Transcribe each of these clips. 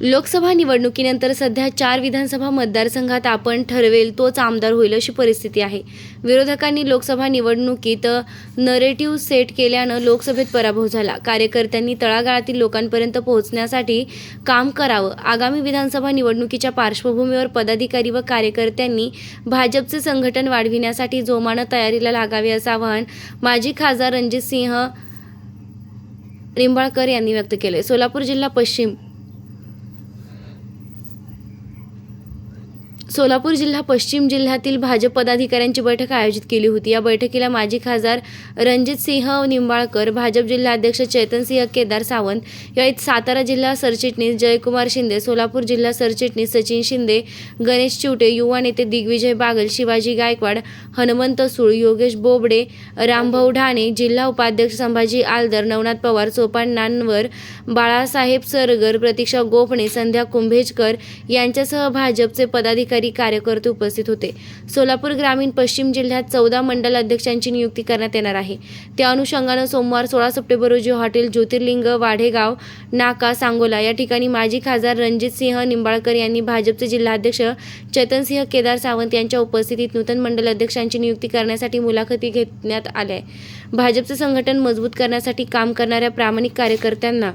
लोकसभा निवडणुकीनंतर सध्या चार विधानसभा मतदारसंघात आपण ठरवेल तोच आमदार होईल अशी परिस्थिती आहे. विरोधकांनी लोकसभा निवडणुकीत नरेटिव्ह सेट केल्यानं लोकसभेत पराभव झाला. कार्यकर्त्यांनी तळागाळातील लोकांपर्यंत पोहोचण्यासाठी काम करावं. आगामी विधानसभा निवडणुकीच्या पार्श्वभूमीवर पदाधिकारी व कार्यकर्त्यांनी भाजपचे संघटन वाढविण्यासाठी जोमानं तयारीला लागावे असं आवाहन माजी खासदार रणजित सिंह निंबाळकर यांनी व्यक्त केले सोलापूर जिल्हा पश्चिम सोलापूर जिल्हा पश्चिम जिल्ह्यातील भाजप पदाधिकाऱ्यांची बैठक आयोजित केली होती. या बैठकीला माजी खासदार रणजित सिंह निंबाळकर भाजप जिल्हाध्यक्ष चैतनसिंह केदार सावंत यावेळी सातारा जिल्हा सरचिटणीस जयकुमार शिंदे सोलापूर जिल्हा सरचिटणीस सचिन शिंदे गणेश चिवटे युवा नेते दिग्विजय बागल शिवाजी गायकवाड हनुमंत सुळ योगेश बोबडे रामभाऊ ढाणे जिल्हा उपाध्यक्ष संभाजी आलदर नवनाथ पवार सोपान नानवर बाळासाहेब सरगर प्रतीक्षा गोफणे संध्या कुंभेजकर यांच्यासह भाजपचे पदाधिकारी कार्यकर्ते उपस्थित होते. सोलापूर ग्रामीण पश्चिम जिल्ह्यात चौदा मंडल अध्यक्षांची नियुक्ती करण्यात येणार आहे. त्या अनुषंगानं सोमवार सोळा सप्टेंबर रोजी हॉटेल ज्योतिर्लिंग वाढेगाव नाका सांगोला या ठिकाणी माजी खासदार रणजित सिंह निंबाळकर यांनी भाजपचे जिल्हाध्यक्ष चेतनसिंह केदार सावंत यांच्या उपस्थितीत नूतन मंडल अध्यक्षांची नियुक्ती करण्यासाठी मुलाखती घेण्यात आल्या आहे. भाजपचे संघटन मजबूत करण्यासाठी काम करणाऱ्या प्रामाणिक कार्यकर्त्यांना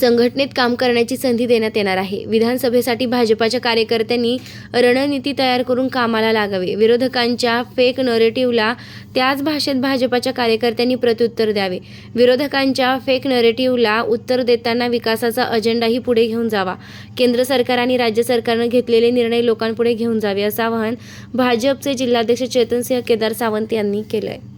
संघटनेत काम करण्याची संधी देण्यात येणार आहे. विधानसभेसाठी भाजपाच्या कार्यकर्त्यांनी रणनीती तयार करून कामाला लागावे. विरोधकांच्या फेक नरेटिव्हला त्याच भाषेत भाजपाच्या कार्यकर्त्यांनी प्रत्युत्तर द्यावे. विरोधकांच्या फेक नरेटिव्हला उत्तर देताना विकासाचा अजेंडाही पुढे घेऊन जावा. केंद्र सरकार आणि राज्य सरकारनं घेतलेले निर्णय लोकांपुढे घेऊन जावे असं आवाहन भाजपचे जिल्हाध्यक्ष चेतनसिंह केदार सावंत यांनी केलं आहे